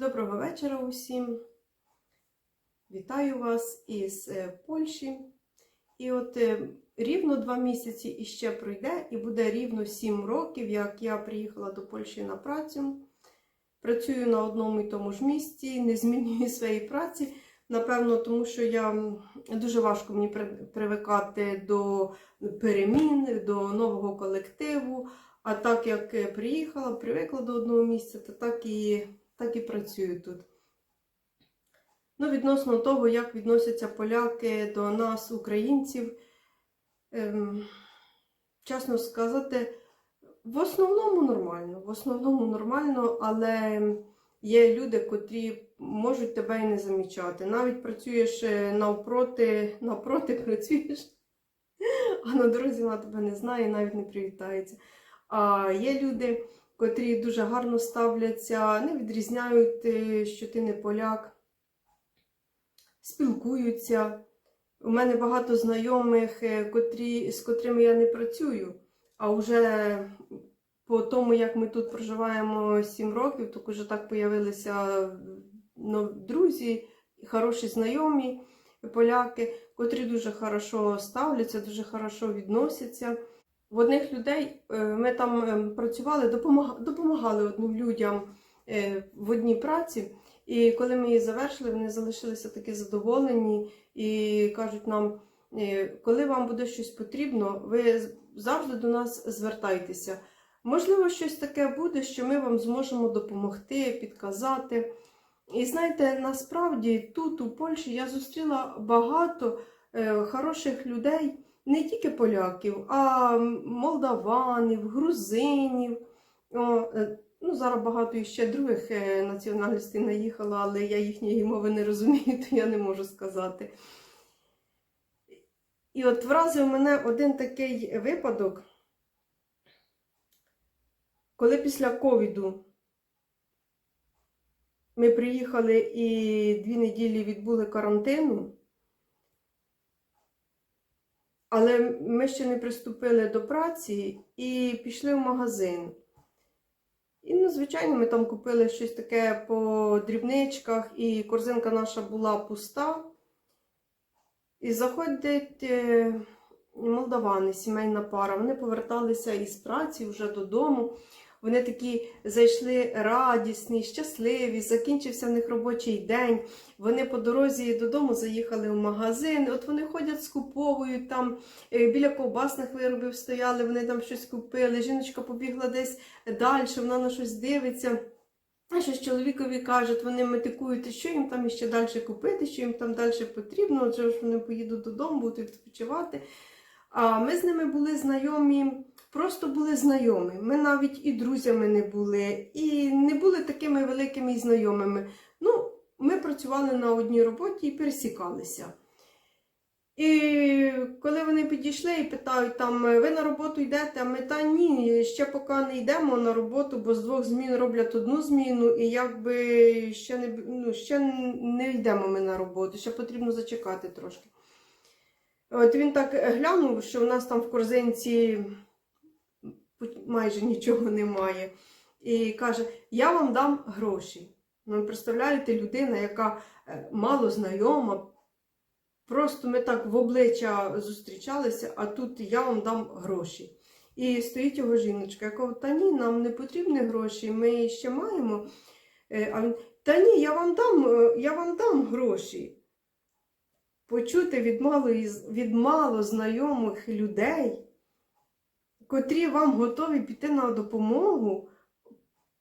Доброго вечора усім. Вітаю вас із е, Польщі. І от е, рівно два місяці іще пройде, і буде рівно сім років, як я приїхала до Польщі на працю. Працюю на одному і тому ж місці, не змінюю своєї праці. Напевно, тому що я дуже важко мені привикати до перемін, до нового колективу. А так як е, приїхала, привикла до одного місця, то так і, так і працюю тут. Ну, відносно того, як відносяться поляки до нас, українців, ем, чесно сказати, в основному нормально. В основному нормально, але є люди, котрі можуть тебе і не замічати. Навіть працюєш е, навпроти, навпроти працюєш, а на дорозі вона тебе не знає, і навіть не привітається. А є люди, котрі дуже гарно ставляться, не відрізняють, е, що ти не поляк, спілкуються. У мене багато знайомих, е, котрі, з котрими я не працюю, а вже по тому, як ми тут проживаємо 7 років, так уже так появилися ну, друзі, хороші знайомі поляки, котрі дуже хорошо ставляться, дуже хорошо відносяться. В одних людей е, ми там е, працювали, допомаг- допомагали одним людям е, в одній праці. І коли ми її завершили, вони залишилися такі задоволені і кажуть нам, е, коли вам буде щось потрібно, ви завжди до нас звертайтеся. Можливо, щось таке буде, що ми вам зможемо допомогти, підказати. І знаєте, насправді тут, у Польщі, я зустріла багато хороших людей, не тільки поляків, а молдаванів, грузинів. Е, ну, зараз багато іще других е, національностей наїхало, але я їхньої мови не розумію, то я не можу сказати. І от вразив мене один такий випадок, коли після ковіду ми приїхали і дві неділі відбули карантину, але ми ще не приступили до праці і пішли в магазин. І, ну, звичайно, ми там купили щось таке по дрібничках, і корзинка наша була пуста. І заходять е, молдавани, сімейна пара. Вони поверталися із праці вже додому. Вони такі зайшли радісні, щасливі, закінчився в них робочий день. Вони по дорозі додому заїхали в магазин. От вони ходять, скуповують там е, біля ковбасних виробів стояли, вони там щось купили. Жіночка побігла десь далі, вона на щось дивиться. Щось чоловікові кажуть, вони метикують, що їм там іще далі купити, що їм там далі потрібно, отже ж вони поїдуть додому, будуть відпочивати. А ми з ними були знайомі, просто були знайомі. Ми навіть і друзями не були, і не були такими великими знайомими. Ну, ми працювали на одній роботі і пересікалися. І коли вони підійшли і питають, там, ви на роботу йдете, а ми та ні, ще поки не йдемо на роботу, бо з двох змін роблять одну зміну, і якби ще не, ну, ще не йдемо ми на роботу, ще потрібно зачекати трошки. От він так глянув, що в нас там в корзинці майже нічого немає. І каже: Я вам дам гроші. Ну, представляєте, людина, яка е, мало знайома, просто ми так в обличчя зустрічалися, а тут я вам дам гроші. І стоїть його жіночка, яка каже, та ні, нам не потрібні гроші, ми ще маємо. Е, А він, та ні, я вам дам, е, я вам дам гроші. Почути від мало, від мало знайомих людей, котрі вам готові піти на допомогу,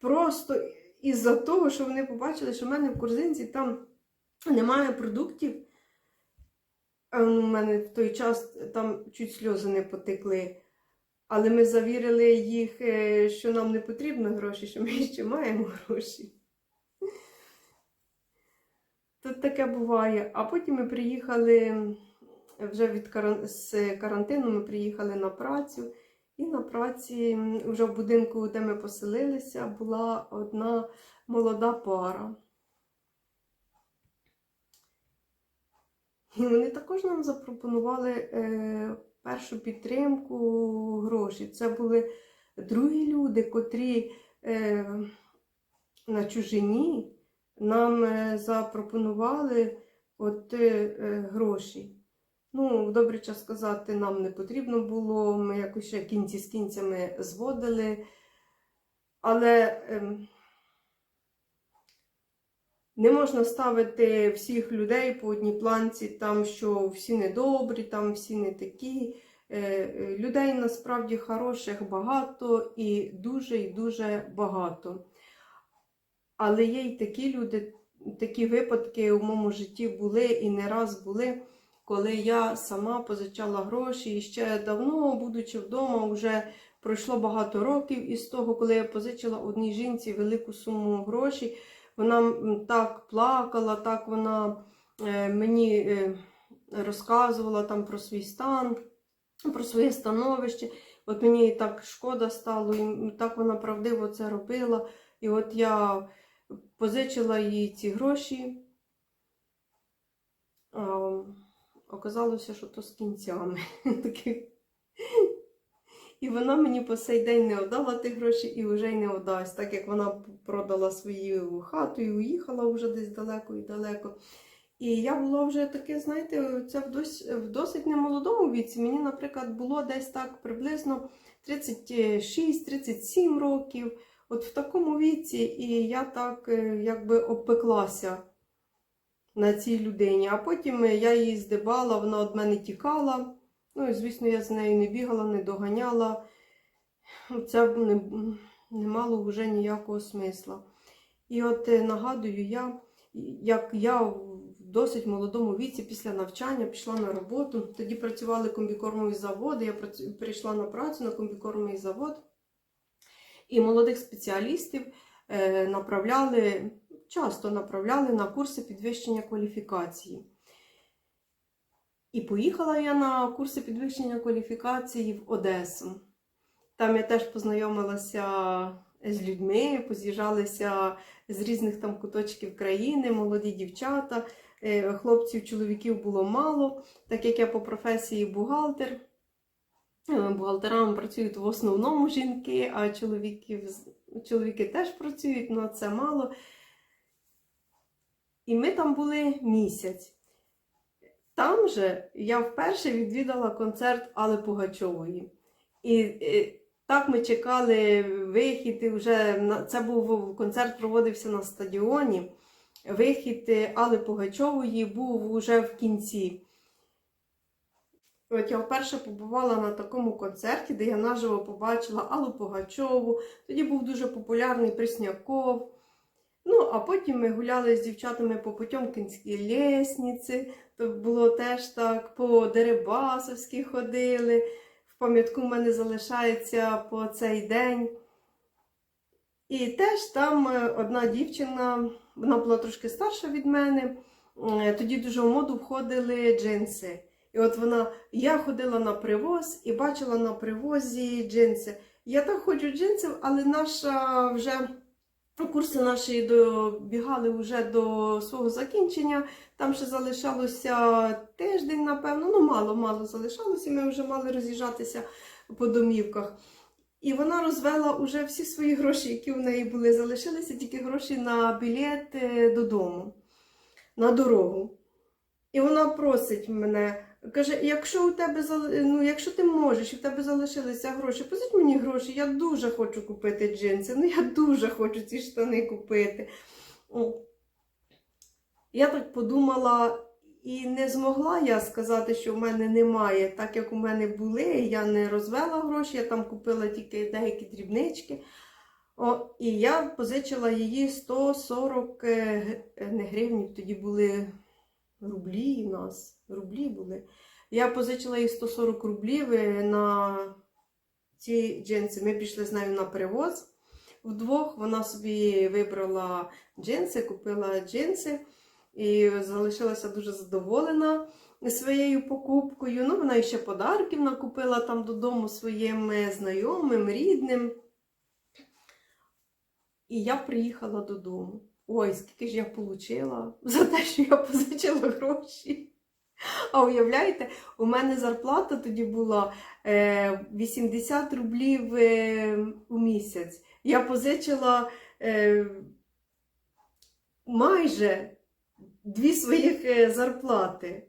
просто із-за того, що вони побачили, що в мене в корзинці там немає продуктів. У мене в той час там чуть сльози не потекли. Але ми завірили їх, е, що нам не потрібно гроші, що ми ще маємо гроші. Тут таке буває. А потім ми приїхали вже від з карантину, ми приїхали на працю. І на праці, вже в будинку, де ми поселилися, була одна молода пара. І вони також нам запропонували е, першу підтримку гроші. Це були другі люди, котрі е, на чужині нам е, запропонували от е, е, гроші. Ну, добре час сказати, нам не потрібно було. Ми якось ще кінці з кінцями зводили. Але ем, не можна ставити всіх людей по одній планці, там, що всі недобрі, там всі не такі. Людей насправді хороших багато і дуже і дуже багато. Але є й такі люди, такі випадки у моєму житті були і не раз були, коли я сама позичала гроші і ще давно, будучи вдома, вже пройшло багато років із того, коли я позичила одній жінці велику суму грошей. Вона так плакала, так вона е, мені е, розказувала там про свій стан, про своє становище. От мені так шкода стало, і так вона правдиво це робила. І от я позичила їй ці гроші. А, оказалося, що то з кінцями. Такі. І вона мені по сей день не отдала ті гроші і вже й не отдасть, так як вона продала свою хату і уїхала вже десь далеко і далеко. І я була вже таке, знаєте, це в досить, в досить немолодому віці. Мені, наприклад, було десь так приблизно 36-37 років. От в такому віці, і я так е, якби обпеклася на цій людині. А потім е, я її здибала, вона від мене тікала. Ну, і, звісно, я з нею не бігала, не доганяла. Це не, не мало вже ніякого смисла. І от е, нагадую я, як я в досить молодому віці після навчання пішла на роботу. Тоді працювали комбікормові заводи. Я прийшла на працю на комбікормовий завод. І молодих спеціалістів е, направляли, часто направляли на курси підвищення кваліфікації. І поїхала я на курси підвищення кваліфікації в Одесу. Там я теж познайомилася з людьми, поз'їжджалися з різних там куточків країни, молоді дівчата. Е, Хлопців, чоловіків було мало, так як я по професії бухгалтер. Е, Бухгалтерами працюють в основному жінки, а чоловіків, чоловіки теж працюють, але це мало. І ми там були місяць. Там же я вперше відвідала концерт Алли Пугачової. І, е, так ми чекали вихід. і Вже це був концерт, проводився на стадіоні. Вихід е, Алли Пугачової був уже в кінці. От я вперше побувала на такому концерті, де я наживо побачила Аллу Пугачову. Тоді був дуже популярний Пресняков. Ну, а потім ми гуляли з дівчатами по Потьомкінській лісниці. То було теж так, по Дерибасовській ходили. В пам'ятку в мене залишається по цей день. І теж там е, одна дівчина, вона була трошки старша від мене. е, Тоді дуже в моду входили джинси. І от вона, я ходила на привоз і бачила на привозі джинси. Я так ходжу джинсів, але наша вже курси наші добігали вже до свого закінчення. Там ще залишалося тиждень, напевно, ну мало-мало залишалося, ми вже мали роз'їжджатися по домівках. І вона розвела уже всі свої гроші, які в неї були, залишилися тільки гроші на білет е, додому, на дорогу. І вона просить мене, каже: якщо у тебе ну, якщо ти можеш, і в тебе залишилися гроші, позич мені гроші, я дуже хочу купити джинси. Ну я дуже хочу ці штани купити. Я так подумала, і не змогла я сказати, що в мене немає, так як у мене були, я не розвела гроші, я там купила тільки деякі дрібнички. О, і я позичила її 140 е, не гривнів, тоді були рублі у нас, рублі були. Я позичила їй 140 рублів е, на ці джинси. Ми пішли з нею на перевоз вдвох. Вона собі вибрала джинси, купила джинси і залишилася дуже задоволена своєю покупкою. Ну, вона ще подарків накупила там додому своїм е, знайомим, рідним. І я приїхала додому. Ой, скільки ж я отримала за те, що я позичила гроші. А уявляєте, у мене зарплата тоді була е, 80 рублів е, у місяць. Я позичила е, майже дві своїх е, зарплати.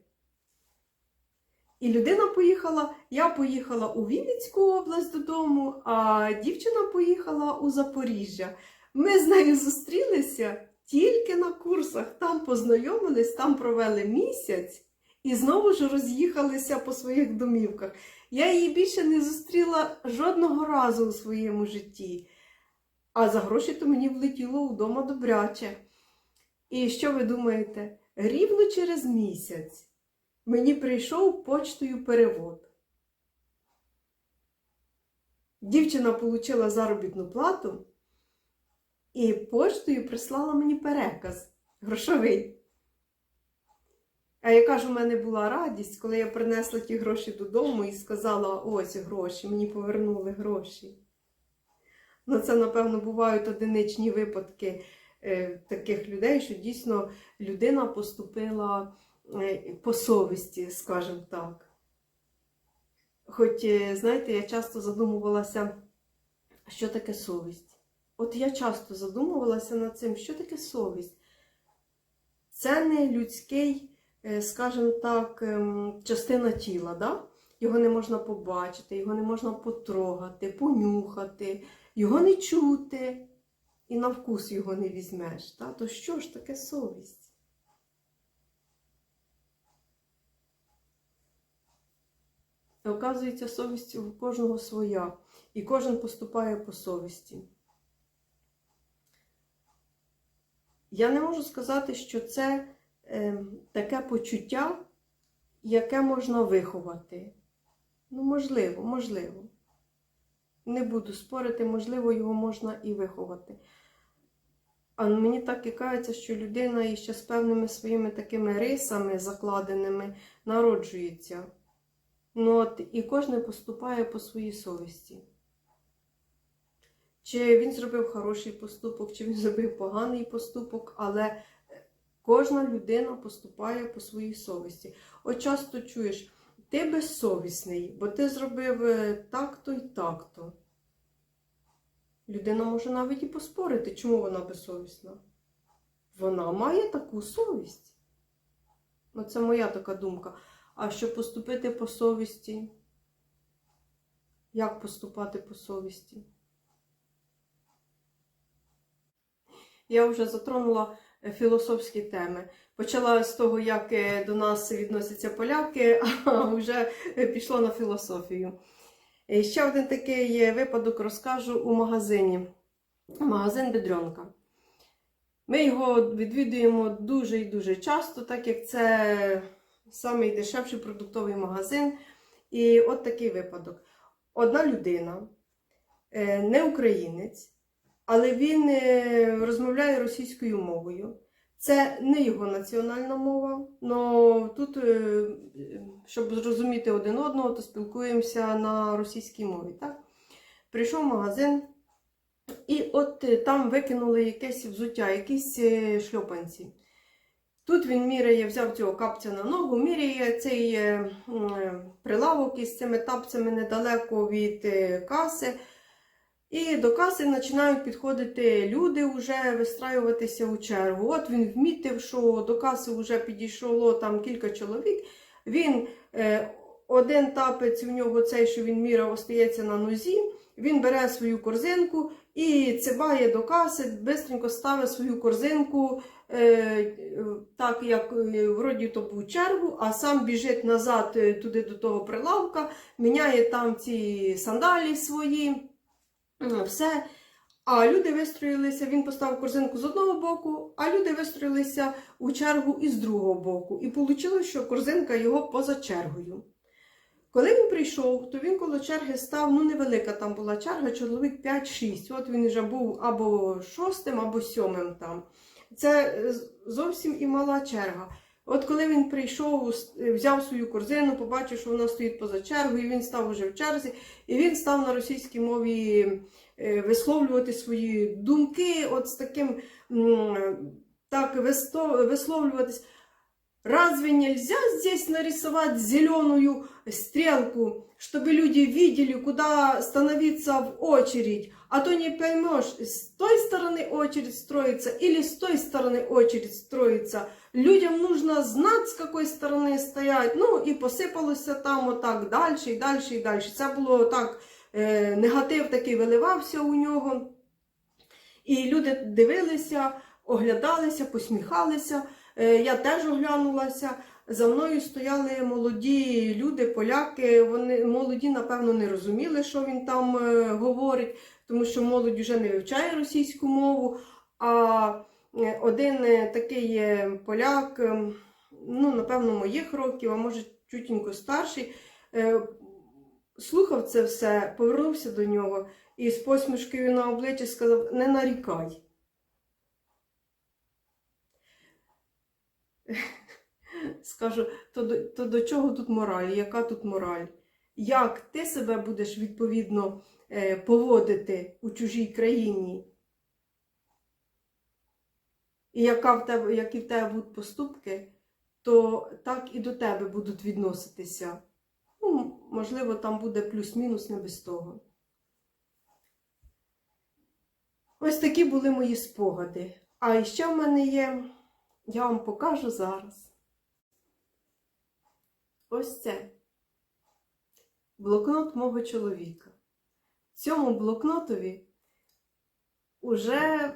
І людина поїхала, я поїхала у Вінницьку область додому, а дівчина поїхала у Запоріжжя. Ми з нею зустрілися тільки на курсах, там познайомились, там провели місяць і знову ж роз'їхалися по своїх домівках. Я її більше не зустріла жодного разу у своєму житті. А за гроші то мені влетіло вдома добряче. І що ви думаєте? Рівно через місяць мені прийшов почтою перевод. Дівчина отримала заробітну плату і поштою прислала мені переказ грошовий. А яка ж у мене була радість, коли я принесла ті гроші додому і сказала: ось гроші, мені повернули гроші. Ну, це, напевно, бувають одиничні випадки е, таких людей, що дійсно людина поступила е, по совісті, скажімо так. Хоч, е, знаєте, я часто задумувалася, що таке совість. От я часто задумувалася над цим, що таке совість. Це не людський, е, скажімо так, ем, частина тіла. Да? Його не можна побачити, його не можна потрогати, понюхати, його не чути, і на вкус його не візьмеш. Да? То що ж таке совість? Оказується, совість у кожного своя, і кожен поступає по совісті. Я не можу сказати, що це е, таке почуття, яке можна виховати. Ну, можливо, можливо. Не буду спорити, можливо, його можна і виховати. А мені так і кажеться, що людина іще з певними своїми такими рисами закладеними народжується. Ну, от, і кожен поступає по своїй совісті. Чи він зробив хороший поступок, чи він зробив поганий поступок, але кожна людина поступає по своїй совісті. От часто чуєш, ти безсовісний, бо ти зробив е, так-то і так-то. Людина може навіть і поспорити, чому вона безсовісна. Вона має таку совість. Оце моя така думка. А щоб поступити по совісті? Як поступати по совісті? Я вже затронула е, філософські теми. Почала з того, як е, до нас відносяться поляки, а вже е, пішла на філософію. І ще один такий випадок розкажу у магазині. Магазин Бедренка. Ми його відвідуємо дуже і дуже часто, так як це самий дешевший продуктовий магазин. І от такий випадок. Одна людина, не українець, але він е, розмовляє російською мовою. Це не його національна мова, але тут, е, щоб зрозуміти один одного, то спілкуємося на російській мові. Так? Прийшов в магазин, і от е, там викинули якесь взуття, якісь шльопанці. Тут він міряє, взяв цього капця на ногу, міряє цей прилавок із цими тапцями недалеко від каси. І до каси починають підходити люди, вже вистраюватися у чергу. От він вмітив, що до каси вже підійшло там кілька чоловік. Він е, один тапець у нього цей, що він міряв, остається на нозі. Він бере свою корзинку і цибає до каси, швидко ставить свою корзинку, е, так як е, вроді то був чергу, а сам біжить назад туди до того прилавка, міняє там ці сандалі свої. Все. А люди вистроїлися, він поставив корзинку з одного боку, а люди вистроїлися у чергу із другого боку. І вийшло, що корзинка його поза чергою. Коли він прийшов, то він коло черги став, ну невелика там була черга, чоловік 5-6. От він вже був або шостим, або сьомим там. Це зовсім і мала черга. От коли він прийшов, взяв свою корзину, побачив, що вона стоїть поза чергою, він став уже в черзі, і він став на російській мові е, висловлювати свої думки, от з таким так висловлюватись. Разве нельзя здесь нарисовать зеленую стрелку, чтобы люди видели, куда становиться в очередь? А то не поймешь, с той стороны очередь строится или с той стороны очередь строится. Людям нужно знать, с какой сторони стоять. Ну і посипалося там отак далі, і далі, і далі. Це було так, е, негатив такий виливався у нього. І люди дивилися, оглядалися, посміхалися. Е, Я теж оглянулася. За мною стояли молоді люди, поляки. Вони молоді, напевно, не розуміли, що він там е, говорить, тому що молодь вже не вивчає російську мову. А е, один такий поляк, е, ну, напевно, моїх років, а може, чутенько старший, слухав це все, повернувся до нього і з посмішкою на обличчі сказав: не нарікай. Скажу, то до, то до чого тут мораль? Яка тут мораль? Як ти себе будеш відповідно е, поводити у чужій країні? І яка в тебе, які в тебе будуть поступки, то так і до тебе будуть відноситися. Ну, можливо, там буде плюс-мінус не без того. Ось такі були мої спогади. А ще в мене є, я вам покажу зараз. Ось це блокнот мого чоловіка. Цьому блокнотові уже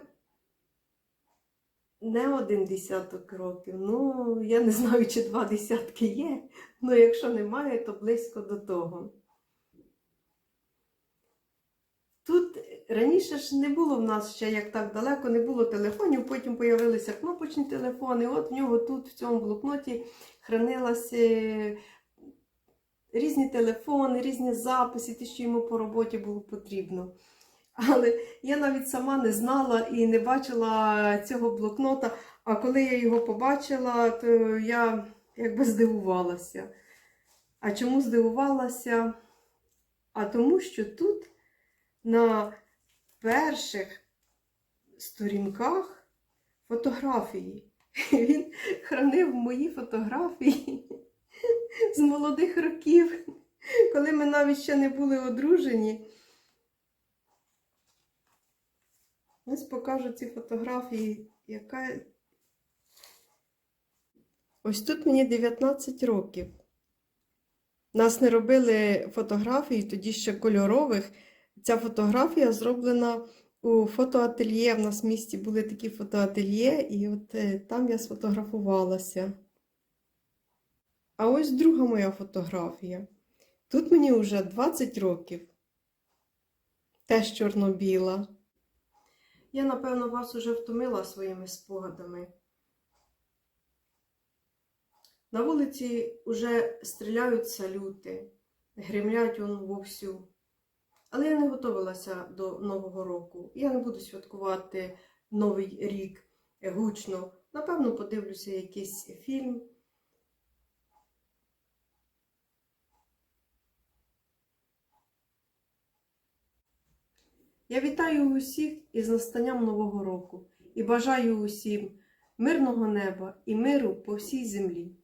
не один десяток років. Ну, я не знаю, чи два десятки є. Ну, якщо немає, то близько до того. Тут раніше ж не було в нас ще як так далеко, не було телефонів, потім з'явилися кнопочні телефони. От в нього тут, в цьому блокноті, хранилася різні телефони, різні записи, те, що йому по роботі було потрібно. Але я навіть сама не знала і не бачила цього блокнота. А коли я його побачила, то я якби здивувалася. А чому здивувалася? А тому, що тут на перших сторінках фотографії. Він хранив мої фотографії з молодих років, коли ми навіть ще не були одружені. Ось покажу ці фотографії, яка. Ось тут мені 19 років. Нас не робили фотографій, тоді ще кольорових. Ця фотографія зроблена у фотоательє. В нас в місті були такі фотоательє, і от е, там я сфотографувалася. А ось друга моя фотографія. Тут мені вже 20 років. Теж чорно-біла. Я, напевно, вас уже втомила своїми спогадами. На вулиці вже стріляють салюти, гримлять он вовсю. Але я не готувалася до Нового року. Я не буду святкувати Новий рік гучно. Напевно, подивлюся якийсь фільм. Я вітаю усіх із настанням Нового року і бажаю усім мирного неба і миру по всій землі.